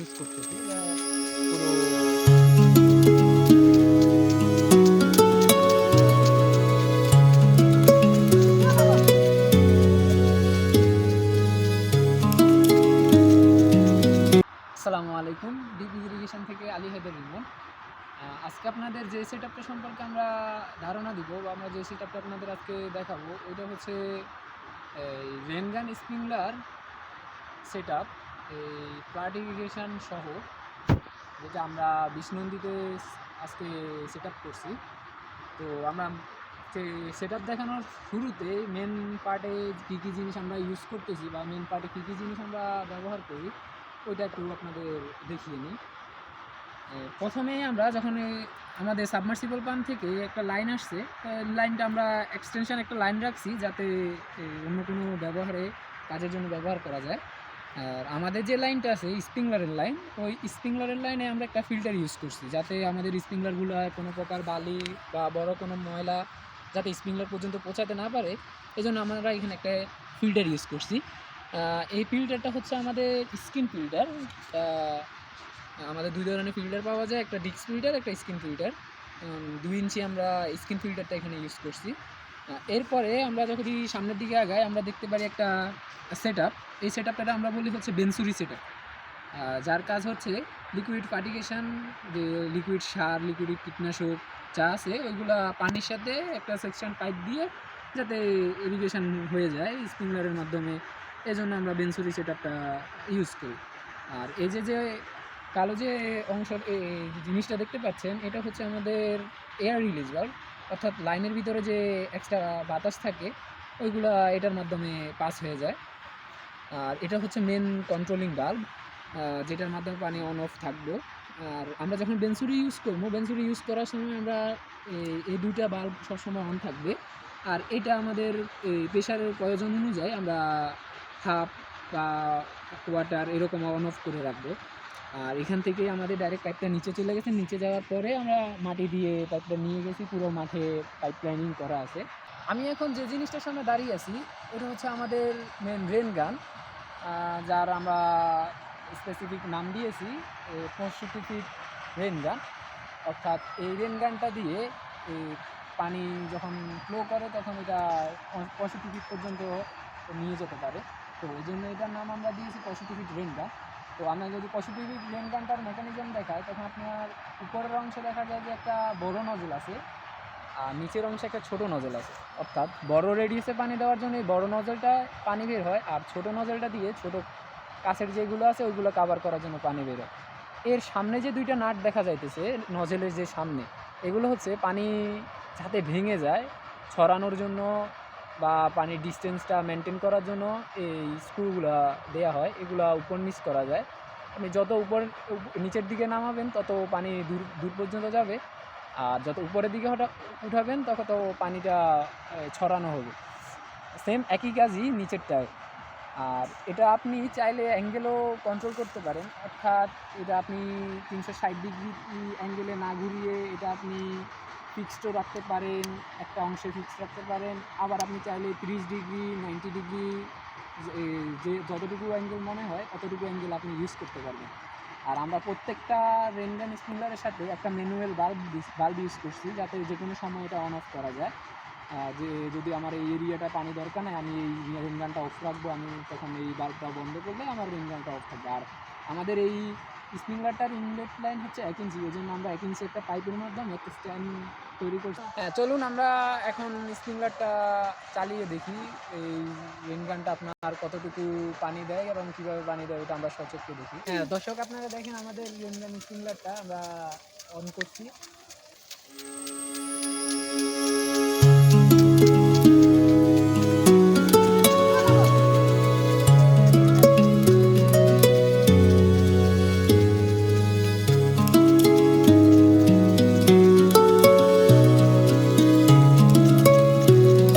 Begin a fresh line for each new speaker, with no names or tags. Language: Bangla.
ইউজ করতেছি আসসালামু আলাইকুম ডিপ ইরিগেশন থেকে আলী হেদের রিমন আজকে আপনাদের যে সেট আপটা সম্পর্কে আমরা ধারণা দিব বা আমরা যে সেট আপটা আপনাদের আজকে দেখাবো, ওইটা হচ্ছে rain gun sprinkler set up এই ইরিগেশন সহ যেটা আমরা বিষ্ণন্দিতে আজকে সেট করছি। তো আমরা সেট দেখানোর শুরুতে মেন পার্টে কী কী জিনিস আমরা ইউজ করতেছি বা মেন পার্টে কী কী জিনিস আমরা ব্যবহার করি, ওইটা একটু আপনাদের দেখিয়ে নিই। প্রথমে আমরা যখন আমাদের সাবমার্সিবল পাম্প থেকে একটা লাইন আসছে লাইনটা আমরা এক্সটেনশন একটা লাইন রাখছি যাতে অন্য কোনো ব্যবহারে কাজের জন্য ব্যবহার করা যায়। আর আমাদের যে লাইনটা আছে স্প্রিংলারের লাইন ওই স্প্রিংলারের লাইনে আমরা একটা ফিল্টার ইউজ করছি, যাতে আমাদের স্প্রিংলারগুলো কোনো প্রকার বালি বা বড় কোনো ময়লা যাতে স্প্রিংলার পর্যন্ত পৌঁছাতে না পারে এই জন্য আমরা এখানে একটা ফিল্টার ইউজ করছি। এই ফিল্টারটা হচ্ছে আমাদের স্কিন ফিল্টার আমাদের দুই ধরনের ফিল্টার পাওয়া যায়, একটা ডিক্স ফিল্টার একটা স্কিন ফিল্টার দুই ইঞ্চি আমরা স্কিন ফিল্টারটা এখানে ইউজ করছি। এরপরে আমরা যখন সামনের দিকে আগাই, আমরা দেখতে পারি একটা সেট এই সেট আমরা বলি হচ্ছে বেনসুরি সেট যার কাজ হচ্ছে লিকুইড ফার্টিগেশন যে লিকুইড সার লিকুইড কীটনাশক যা আছে, ওইগুলা পানির সাথে একটা সেকশন পাইপ দিয়ে যাতে ইরিগেশন হয়ে যায় স্প্রিংলারের মাধ্যমে। এই জন্য আমরা বেনসুরি সেট ইউজ করি। আর এই যে যে কালো যে অংশ জিনিসটা দেখতে পাচ্ছেন, এটা হচ্ছে আমাদের এয়ার রিলিজ ভাল্ব অর্থাৎ লাইনের ভিতরে যে এক্সট্রা বাতাস থাকে, ওইগুলা এটার মাধ্যমে পাস হয়ে যায়। আর এটা হচ্ছে মেন কন্ট্রোলিং বাল্ব যেটার মাধ্যমে পানি অন অফ থাকবে। আর আমরা যখন বেঞ্চুরি ইউজ করব বেনসুরি ইউজ করার সময় আমরা এই- এই দুইটা বাল্ব সবসময় অন থাকবে। আর এটা আমাদের এই প্রেশারের প্রয়োজন অনুযায়ী আমরা হাফ বা কোয়ার্টার এরকম অন অফ করে রাখব। আর এখান থেকে আমাদের ডাইরেক্ট পাইপটা নিচে চলে গেছে। নিচে যাওয়ার পরে আমরা মাটি দিয়ে পাইপটা নিয়ে গেছি, পুরো মাঠে পাইপ লাইনিং করা আছে। আমি এখন যে জিনিসটার সামনে দাঁড়িয়ে আছি ওটা হচ্ছে আমাদের মেন রেন গান যার আমরা স্পেসিফিক নাম দিয়েছি পঁয়ষট্টি ফিট রেন গান অর্থাৎ এই রেন গানটা দিয়ে এই পানি যখন ফ্লো করে, তখন এটা পঁয়ষট্টি ফিট পর্যন্ত নিয়ে যেতে পারে। তো এই জন্য এটার নাম আমরা দিয়েছি পঁয়ষট্টি ফিট রেন গান তো আমরা যদি ফিট রেন গানটার মেকানিজম দেখাই, তখন আপনার উপরের অংশে দেখা যায় যে একটা বড় নজল আছে, আর নিচের অংশে একটা ছোট নজল আছে। অর্থাৎ বড় রেডিয়াসে পানি দেওয়ার জন্য এই বড় নজলটা পানি বের হয়, আর ছোট নজলটা দিয়ে ছোট কাছের যেগুলো আছে, ওইগুলো কাভার করার জন্য পানি বের হয়। এর সামনে যে দুইটা নাট দেখা যাইতেছে, নজলের যে সামনে, এগুলো হচ্ছে পানি যাতে ভেঙে যায়, ছড়ানোর জন্য বা পানির ডিস্টেন্সটা মেনটেন করার জন্য এই স্ক্রুগুলো দেওয়া হয়, এগুলো উপর নিচ করা যায়। আপনি যত উপর, নিচের দিকে নামাবেন, তত পানি দূর দূর পর্যন্ত যাবে। আর যত উপরের দিকে হঠাৎ উঠাবেন তখন তো পানিটা ছড়ানো হবে। সেম একই কাজই নিচেরটায়। আর এটা আপনি চাইলে অ্যাঙ্গেলও কন্ট্রোল করতে পারেন। অর্থাৎ এটা আপনি তিনশো ষাট ডিগ্রি অ্যাঙ্গেলে না ঘুরিয়ে এটা আপনি ফিক্সডও রাখতে পারেন, একটা অংশে ফিক্সড রাখতে পারেন। আবার আপনি চাইলে তিরিশ ডিগ্রি নাইনটি ডিগ্রি যে, যতটুকু অ্যাঙ্গেল মনে হয়, ততটুকু অ্যাঙ্গেল আপনি ইউজ করতে পারবেন। আর আমরা প্রত্যেকটা রেনগান স্প্রিংলারের সাথে একটা ম্যানুয়াল বাল্ব বাল্ব ইউজ করছি, যাতে যে কোনো সময় এটা অন অফ করা যায়। যে, যদি আমার এই এরিয়াটা পানি দরকার নেই, আমি এই রেনগানটা অফ রাখব, আমি তখন এই বাল্বটা বন্ধ করলে আমার রেনগানটা অফ থাকবে। আর আমাদের এই স্প্রিংলারটার ইনলেট লাইন হচ্ছে এক ইঞ্চি, এই জন্য আমরা এক ইঞ্চি একটা পাইপের মাধ্যমে একটা স্ট্যান্ড তৈরি করছি। হ্যাঁ চলুন আমরা এখন স্প্রিংলারটা চালিয়ে দেখি। এই রেনগানটা আপনার কতটুকু পানি দেয় এবং কীভাবে পানি দেয় ওটা আমরা সচক্ষে দেখি। হ্যাঁ দর্শক আপনারা দেখেন আমাদের রেনগান স্প্রিংলারটা আমরা অন করছি।